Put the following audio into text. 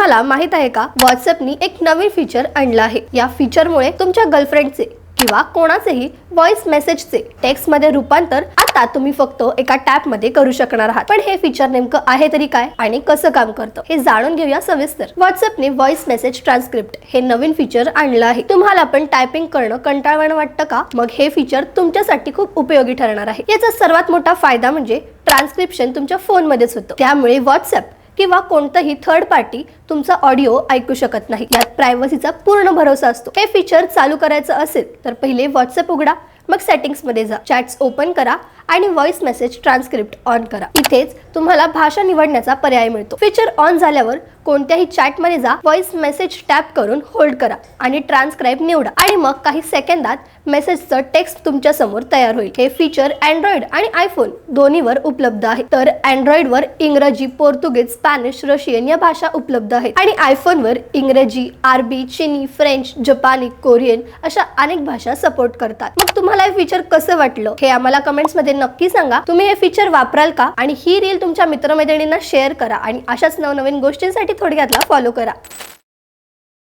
तुम्हाला माहीत आहे का? व्हॉट्सअपनी एक नवीन फीचर आणलं आहे. या फीचरमुळे तुमच्या गर्लफ्रेंडचे किंवा कोणाचेही व्हॉइस मेसेजचे टेक्स्टमध्ये रूपांतर आता तुम्ही फक्त एका टॅपमध्ये करू शकणार आहात. पण हे फीचर नेमकं आहे तरी काय आणि कसं काम करतं हे जाणून घेऊया सविस्तर. व्हॉट्सअपने व्हॉइस मेसेज ट्रान्स्क्रिप्ट हे नवीन फीचर आणलं आहे. तुम्हाला पण टायपिंग करणं कंटाळवाणं वाटतं का? मग हे फीचर तुमच्यासाठी खूप उपयोगी ठरणार आहे. याचा सर्वात मोठा फायदा म्हणजे ट्रान्स्क्रिप्शन तुमच्या फोनमध्येच होतं. त्यामुळे व्हॉट्सअप किंवा कोणतंही थर्ड पार्टी तुमचा ऑडिओ ऐकू शकत नाही. यात प्रायव्हसीचा पूर्ण भरोसा असतो. हे फीचर चालू करायचं असेल तर पहिले व्हॉट्सअप उघडा. मग सेटिंग्समध्ये जा. चॅट्स ओपन करा. आणि व्हॉइस मेसेज ट्रान्स्क्रिप्ट ऑन करा. इथेच तुम्हाला भाषा निवडण्याचा पर्याय मिळतो. फीचर ऑन झाल्यावर कोणत्याही चॅटमध्ये जा व्हॉइस मेसेज टॅप करून होल्ड करा आणि ट्रान्स्क्राईब निवडा. आणि मग काही सेकंदात मेसेजचं टेक्स्ट तुमच्यासमोर तयार होईल. हे फीचर अँड्रॉइड आणि आयफोन दोन्हीवर उपलब्ध आहे. तर अँड्रॉइड वर इंग्रजी पोर्तुगीज स्पॅनिश रशियन या भाषा उपलब्ध आहेत. आणि आयफोनवर इंग्रजी आरबी चिनी फ्रेंच जपानी कोरियन अशा अनेक भाषा सपोर्ट करतात. मग तुम्हाला हे फीचर कसं वाटलं? हे आम्हाला कमेंट्समध्ये नक्की सांगा. तुम्ही हे फीचर वापराल का? आणि ही रील तुमच्या मित्रमैत्रिणींना शेअर करा आणि अशाच नवनवीन गोष्टींसाठी थोडक्यातला फॉलो करा.